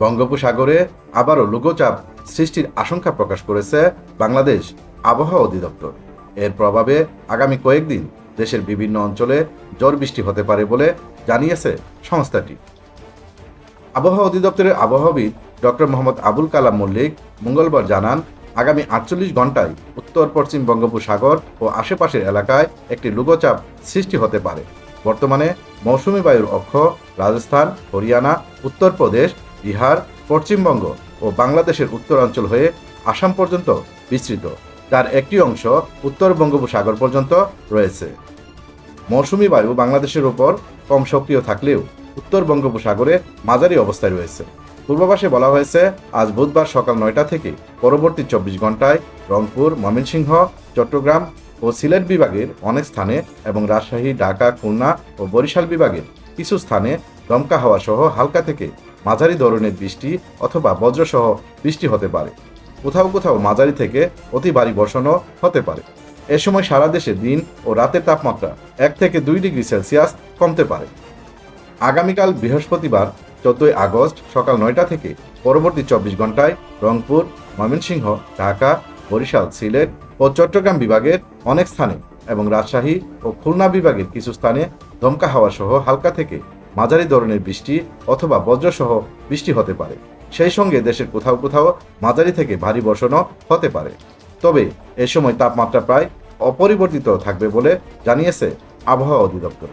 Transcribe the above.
বঙ্গোপসাগরে আবারও লঘুচাপ সৃষ্টির আশঙ্কা প্রকাশ করেছে বাংলাদেশ আবহাওয়া অধিদপ্তর। এর প্রভাবে আগামী কয়েকদিন দেশের বিভিন্ন অঞ্চলে ঝড় বৃষ্টি হতে পারে বলে জানিয়েছে সংস্থাটি। আবহাওয়া অধিদপ্তরের আবহাওয়াবিদ ডক্টর মোহাম্মদ আবুল কালাম মল্লিক মঙ্গলবার জানান, আগামী আটচল্লিশ ঘন্টায় উত্তর পশ্চিম বঙ্গোপসাগর ও আশেপাশের এলাকায় একটি লঘুচাপ সৃষ্টি হতে পারে। বর্তমানে মৌসুমী বায়ুর অক্ষ রাজস্থান, হরিয়ানা, উত্তরপ্রদেশ বিহার, পশ্চিমবঙ্গ ও বাংলাদেশের উত্তরাঞ্চল হয়ে আসাম পর্যন্ত বিস্তৃত। যার একটি অংশ উত্তর বঙ্গোপসাগর পর্যন্ত রয়েছে। মৌসুমি বায়ু বাংলাদেশের উপর কম সক্রিয় থাকলেও উত্তর বঙ্গোপসাগরে মাঝারি অবস্থায় রয়েছে। পূর্বাভাসে বলা হয়েছে, আজ বুধবার সকাল নয়টা থেকে পরবর্তী চব্বিশ ঘন্টায় রংপুর, ময়মনসিংহ, চট্টগ্রাম ও সিলেট বিভাগের অনেক স্থানে এবং রাজশাহী, ঢাকা, খুলনা ও বরিশাল বিভাগের কিছু স্থানে দমকা হাওয়া সহ হালকা থেকে মাঝারি ধরনের বৃষ্টি অথবা বজ্রসহ বৃষ্টি হতে পারে। কোথাও কোথাও মাঝারি থেকে অতি ভারী বর্ষণও হতে পারে। এ সময় সারা দেশে দিন ও রাতের তাপমাত্রা এক থেকে দুই ডিগ্রি সেলসিয়াস কমতে পারে। আগামীকাল বৃহস্পতিবার, চোদ্দই আগস্ট সকাল নয়টা থেকে পরবর্তী চব্বিশ ঘন্টায় রংপুর, ময়মনসিংহ, ঢাকা, বরিশাল, সিলেট ও চট্টগ্রাম বিভাগের অনেক স্থানে এবং রাজশাহী ও খুলনা বিভাগের কিছু স্থানে দমকা হাওয়া সহ হালকা থেকে মাঝারি ধরনের বৃষ্টি অথবা বজ্রসহ বৃষ্টি হতে পারে। সেই সঙ্গে দেশের কোথাও কোথাও মাঝারি থেকে ভারী বর্ষণও হতে পারে। তবে এ সময় তাপমাত্রা প্রায় অপরিবর্তিত থাকবে বলে জানিয়েছে আবহাওয়া অধিদপ্তর।